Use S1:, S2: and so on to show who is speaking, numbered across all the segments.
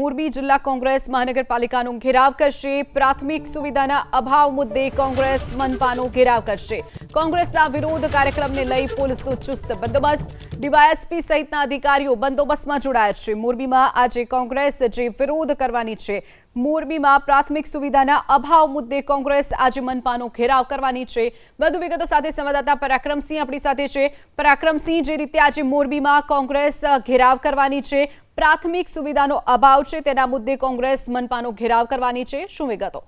S1: મોરબી જિલ્લા કોંગ્રેસ મહાનગરપાલિકાનો ઘેરાવ કરશે. પ્રાથમિક સુવિધાના અભાવ મુદ્દે કોંગ્રેસ મનપાનો ઘેરાવ કરશે. કોંગ્રેસના વિરોધ કાર્યક્રમને લઈ પોલીસનો ચુસ્ત બંદોબસ્ત. ડીવાયએસપી સહિતના અધિકારીઓ બંદોબસ્તમાં જોડાયા છે. મોરબીમાં આજે કોંગ્રેસ જે વિરોધ કરવાની છે, મોરબીમાં પ્રાથમિક સુવિધાના અભાવ મુદ્દે કોંગ્રેસ આજે મનપાનો ઘેરાવ કરવાની છે. વધુ વિગતો સાથે સંવાદદાતા પરાક્રમસિંહ આપણી સાથે છે. પરાક્રમસિંહ, જે રીતે આજે મોરબીમાં કોંગ્રેસ ઘેરાવ કરવાની છે પ્રાથમિક સુવિધાનો અભાવ છે, તેના મુદ્દે કોંગ્રેસ મનપાનો ઘેરાવ કરવાની છે. શું વિગતો?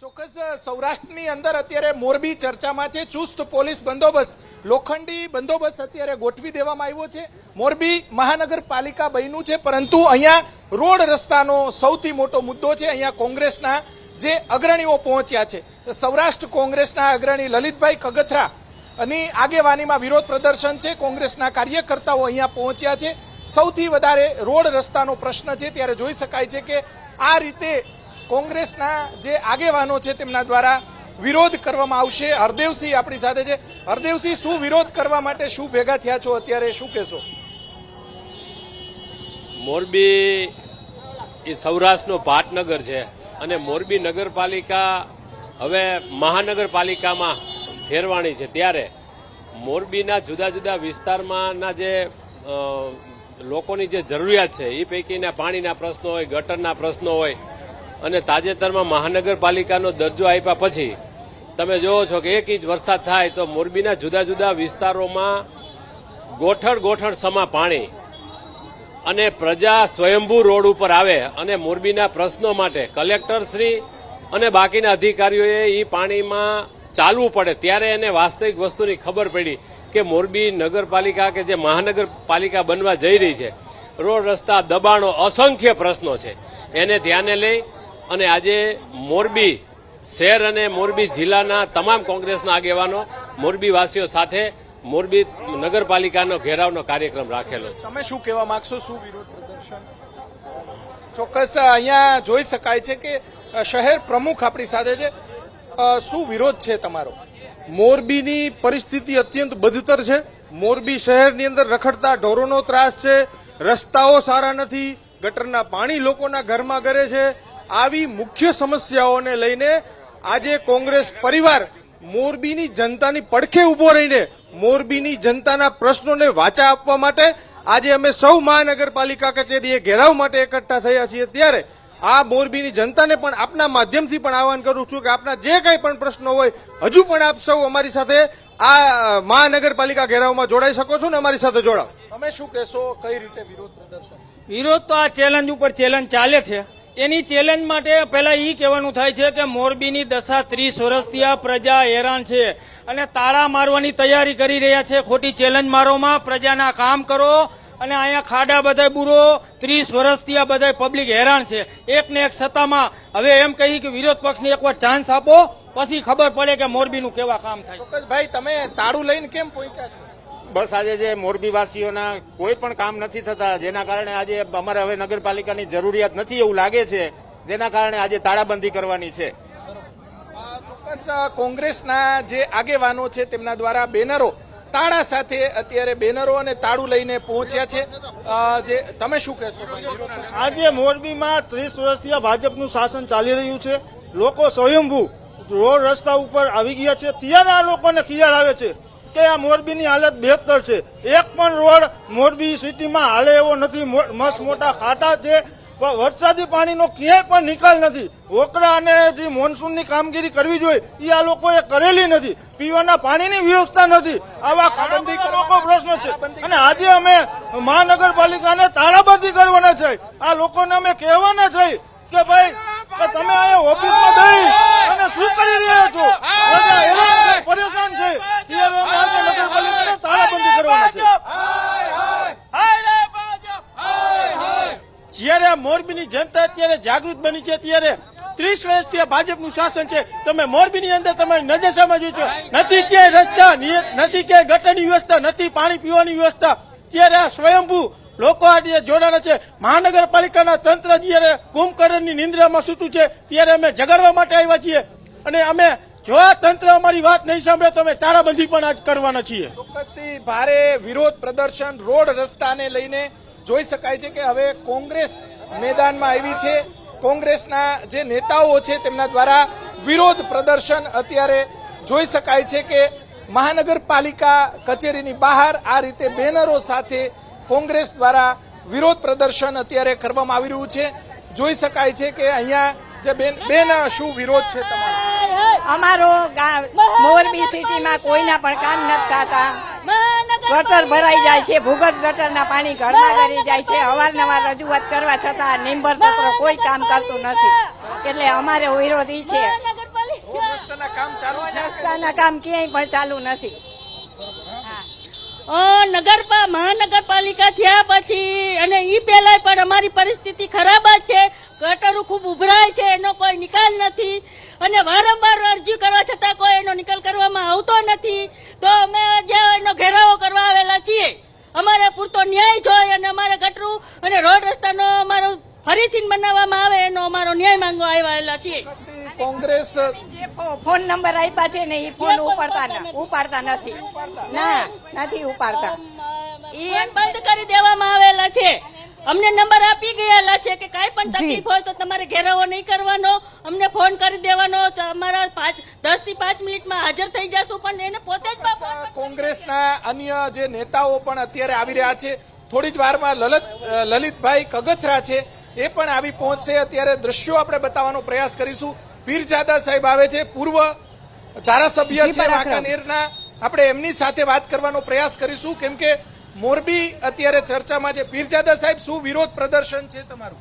S2: ચોક્કસ, સૌરાષ્ટ્રની અંદર અત્યારે મોરબી ચર્ચામાં છે. ચુસ્ત પોલીસ બંદોબસ્ત, લોખંડી બંદોબસ્ત અત્યારે ગોઠવી દેવામાં આવ્યો છે. મોરબી મહાનગરપાલિકા બન્યું છે, પરંતુ અહીંયા રોડ રસ્તાનો સૌથી મોટો મુદ્દો છે. અહીંયા કોંગ્રેસના જે અગ્રણીઓ પહોંચ્યા છે. સૌરાષ્ટ્ર કોંગ્રેસના અગ્રણી લલિતભાઈ કગથરા અને આગેવાનીમાં વિરોધ પ્રદર્શન છે. કોંગ્રેસના કાર્યકર્તાઓ અહીંયા પહોંચ્યા છે. સૌથી વધારે રોડ રસ્તાનો પ્રશ્ન છે. ત્યારે જોઈ શકાય છે કે આ રીતે કોંગ્રેસના જે આગેવાનો છે તેમના દ્વારા વિરોધ કરવામાં આવશે. હરદેવસિંહ આપણી સાથે છે. હરદેવસિંહ, શું વિરોધ કરવા માટે શું ભેગા થયા છો? અત્યારે શું કહેશો?
S3: મોરબી એ સૌરાષ્ટ્રનો પાટનગર છે અને મોરબી નગરપાલિકા હવે મહાનગરપાલિકામાં ફેરવાણી છે. ત્યારે મોરબીના જુદા જુદા વિસ્તારમાંના જે લોકોની જે જરૂરિયાત છે એ પૈકીના પાણીના પ્રશ્નો હોય, ગટરના પ્રશ્નો હોય, અને તાજેતરમાં મહાનગરપાલિકાનો દરજ્જો આપ્યા પછી, તમે જોવો છો કે એક ઇંચ વરસાદ થાય તો મોરબીના જુદા જુદા વિસ્તારોમાં ગોઠણ ગોઠણ સમા પાણી અને પ્રજા સ્વયંભૂ રોડ ઉપર આવે અને મોરબીના પ્રશ્નો માટે કલેક્ટરશ્રી અને બાકીના અધિકારીઓએ એ પાણીમાં ચાલવું પડે. ત્યારે એને વાસ્તવિક વસ્તુની ખબર પડી કે મોરબી નગરપાલિકા કે જે મહાનગરપાલિકા બનવા જઈ રહી છે, રોડ, રસ્તા, દબાણો અસંખ્ય પ્રશ્નો છે. એને ધ્યાને લઈ અને આજે મોરબી શહેર અને મોરબી જિલ્લાના તમામ કોંગ્રેસના આગેવાનો, મોરબીવાસીઓ સાથે મોરબી નગરપાલિકાનો ઘેરાવનો કાર્યક્રમ રાખેલો
S2: તમે શું કહેવા માંગશો? શું વિરોધ પ્રદર્શન? ચોક્કસ અહીંયા જોઈ શકાય છે કે શહેર પ્રમુખ આપણી સાથે છે. શું વિરોધ છે તમારો?
S4: મોરબીની પરિસ્થિતિ અત્યંત બદતર છે. મોરબી શહેરની અંદર રખડતા ઢોરોનો ત્રાસ છે. રસ્તાઓ સારા નથી. ગટરના પાણી લોકોના ઘરમાં ઘરે છે. આવી મુખ્ય સમસ્યાઓને લઈને આજે કોંગ્રેસ પરિવાર મોરબીની જનતાની પડખે ઊભો રહીને મોરબીની જનતાના પ્રશ્નોને વાચા આપવા માટે આજે અમે સૌ મહાનગરપાલિકા કચેરીએ ઘેરાવ માટે એકઠા થયા છીએ. ત્યારે આ મોરબીની જનતાને પણ આપના માધ્યમથી પણ આહવાન કરું છું કે આપના જે કંઈ પણ પ્રશ્નો હોય હજુ પણ આપ સૌ અમારી સાથે આ મહાનગરપાલિકા ઘેરાવમાં જોડાઈ શકો છો ને અમારી સાથે જોડાઓ.
S2: તમે શું કહેશો? કઈ રીતે વિરોધ પ્રદર્શન?
S5: વિરોધ તો આ ચેલેન્જ ઉપર ચેલેન્જ ચાલે છે. એની ચેલેન્જ માટે પહેલા એ કહેવાનું થાય છે કે મોરબીની દશા ત્રીસ વર્ષથી આ પ્રજા હેરાન છે અને તાળા મારવાની તૈયારી કરી રહ્યા છે. ખોટી ચેલેન્જ મારોમાં પ્રજાના કામ કરો અને અહીંયા ખાડા બધા બુરો ત્રીસ વર્ષથી આ બધા પબ્લિક હેરાન છે. એક ને એક સત્તામાં હવે એમ કહી કે વિરોધ પક્ષને એકવાર ચાન્સ આપો પછી ખબર પડે કે મોરબીનું કેવા કામ થાય
S2: ભાઈ તમે તાળું લઈને કેમ પહોંચ્યા છો?
S6: બસ આજે જે મોરબીવાસીઓના કોઈ પણ કામ નથી થતા જેના કારણે આજે અમારે હવે નગરપાલિકાની જરૂરિયાત નથી એવું લાગે છે જેના કારણે આજે તાળાબંધી કરવાની છે.
S2: ચોક્કસ કોંગ્રેસના જે આગેવાનો છે તેમના દ્વારા બેનરો તાળા સાથે અત્યારે બેનરો અને તાળું લઈને પહોંચ્યા છે. જે, તમે શું કહેશો?
S4: આજે મોરબીમાં ત્રીસ વર્ષથી ભાજપનું શાસન ચાલી રહ્યું છે. લોકો સ્વયંભૂ રોડ રસ્તા ઉપર આવી ગયા છે. ત્યારે આ લોકોને ખ્યાલ આવે છે કે આ મોરબીની હાલત બહેતર છે. એક પણ રોડ મોરબી સિટીમાં હાલે એવો નથી. મસ્ત મોટા ખાટા છે. પણ વરસાદી પાણીનો ક્યાંય પણ નિકાલ નથી. ઓકરા અને જે મોન્સૂનની કામગીરી કરવી જોઈએ એ આ લોકોએ કરેલી નથી. પીવાના પાણીની વ્યવસ્થા નથી. આવા લોકો પ્રશ્ન છે. અને આજે અમે મહાનગરપાલિકાને તાળાબંધી કરવાના છે. આ લોકોને અમે કહેવાના છે કે ભાઈ તમે અહીંયા ઓફિસમાં જઈ અને શું કરી રહ્યા છો? પરેશાન છે. ત્યારે અમે આજે નગરપાલિકાને તાળાબંધી કરવાના છે.
S5: જ્યારે મોરબીની જનતા અત્યારે જાગૃત બની છે, ત્યારે ત્રીસ વર્ષથી આ ભાજપનું શાસન છે, તમે મોરબીની અંદર તમારી નજર સામે છો નથી ક્યાંય રસ્તા નથી ક્યાંય ગટરની વ્યવસ્થા, નથી પાણી પીવાની વ્યવસ્થા. ત્યારે આ સ્વયંભૂ લોકો આજે જોડાણા છે. મહાનગરપાલિકાના તંત્ર જ્યારે કુંભકર્ણની નિંદ્રામાં સૂતું છે, ત્યારે અમે જગાડવા માટે આવ્યા છીએ. અને અમે જો આ તંત્ર અમારી વાત નહીં સાંભળે, તો અમે તાળાબંધી પણ આજ કરવાના છીએ.
S2: ભારે વિરોધ પ્રદર્શન રોડ રસ્તાને લઈને જોઈ શકાય છે કે હવે કોંગ્રેસ મેદાનમાં આવી છે. કોંગ્રેસના જે નેતાઓ છે તેમના દ્વારા વિરોધ પ્રદર્શન અત્યારે જોઈ શકાય છે કે મહાનગરપાલિકા કચેરીની બહાર આ રીતે બેનરો સાથે કોંગ્રેસ દ્વારા વિરોધ પ્રદર્શન અત્યારે કરવામાં આવી રહ્યું છે. જોઈ શકાય છે કે અહીંયા જે બેન બેન, શું વિરોધ છે તમારો?
S7: અમારો મોરબી સિટીમાં કોઈના પણ કામ નથી થતા. ગટર ભરાઈ જાય છે ભૂગર્ભ ગટરના પાણી ઘરમાં ગળી જાય છે. અવારનવાર રજૂઆત કરવા છતાં નિંબર પત્રો કોઈ કામ કરતું નથી. એટલે અમારે વિરોધ ઈ છે.
S2: રસ્તાના કામ
S7: ક્યાંય પણ ચાલુ નથી.
S8: નગરપા મહાનગરપાલિકા થયા પછી અને ઈ પહેલા પણ અમારી પરિસ્થિતિ ખરાબ જ છે. ગટરો ખૂબ ઉભરાય છે એનો કોઈ નિકાલ નથી. અને વારંવાર અરજી કરવા છતાં કોઈ એનો નિકાલ કરવામાં આવતો નથી. તો અમે જે એનો ઘેરાવો કરવા આવેલા છીએ અમારે પૂરતો ન્યાય જોઈએ અને અમારે ગટરું અને રોડ રસ્તાનો અમારો ફરીથી બનાવવામાં આવે એનો અમારો ન્યાય માંગવા આવેલા છીએ.
S2: કોંગ્રેસ
S7: ફોન નંબર આપ્યા છે ને એ ફોન ઉપાડતા ઉપાડતા નથી. ના નથી ઉપાડતા.
S8: એ બંધ કરી દેવામાં આવેલા છે. અમને નંબર આપી ગયેલા છે કે કાંઈ પણ તકલીફ હોય તો તમારે ઘેરાવો નહીં કરવાનો. અમને ફોન કરી દેવાનો. તો અમારા પાંચ દસથી પાંચ મિનિટમાં હાજર થઈ જશું પણ એને પોતે જ
S2: કોંગ્રેસના અન્ય જે નેતાઓ પણ અત્યારે આવી રહ્યા છે. થોડી જ વારમાં લલિત લલિતભાઈ કગથરા છે એ પણ આવી પહોંચશે. અત્યારે દ્રશ્યો આપણે બતાવવાનો પ્રયાસ કરીશું. પીરજાદા સાહેબ આવે છે પૂર્વ ધારાસભ્ય છે. વાંકાનેરના. આપણે એમની સાથે વાત કરવાનો પ્રયાસ કરીશું. કેમ કે મોરબી અત્યારે ચર્ચામાં છે. પીરજાદા સાહેબ શું વિરોધ પ્રદર્શન છે તમારું?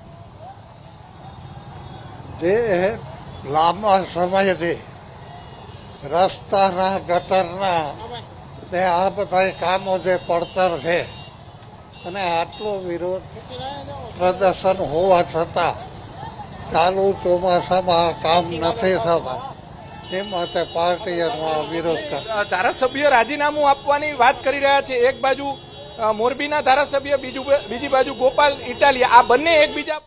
S9: જે લાંબા સમયથી રસ્તાના ગટરના ને આ બધા કામો જે પડતર છે અને આટલો વિરોધ પ્રદર્શન હોવા છતાં ચાલુ ચોમાસામાં કામ નથી થતા એ માટે પાર્ટીએ વિરોધ
S2: ધારાસભ્ય રાજીનામું આપવાની વાત કરી રહ્યા છે. એક બાજુ મોરબીના ધારાસભ્ય બીજું બીજી બાજુ ગોપાલ ઇટાલિયા. આ બંને એકબીજા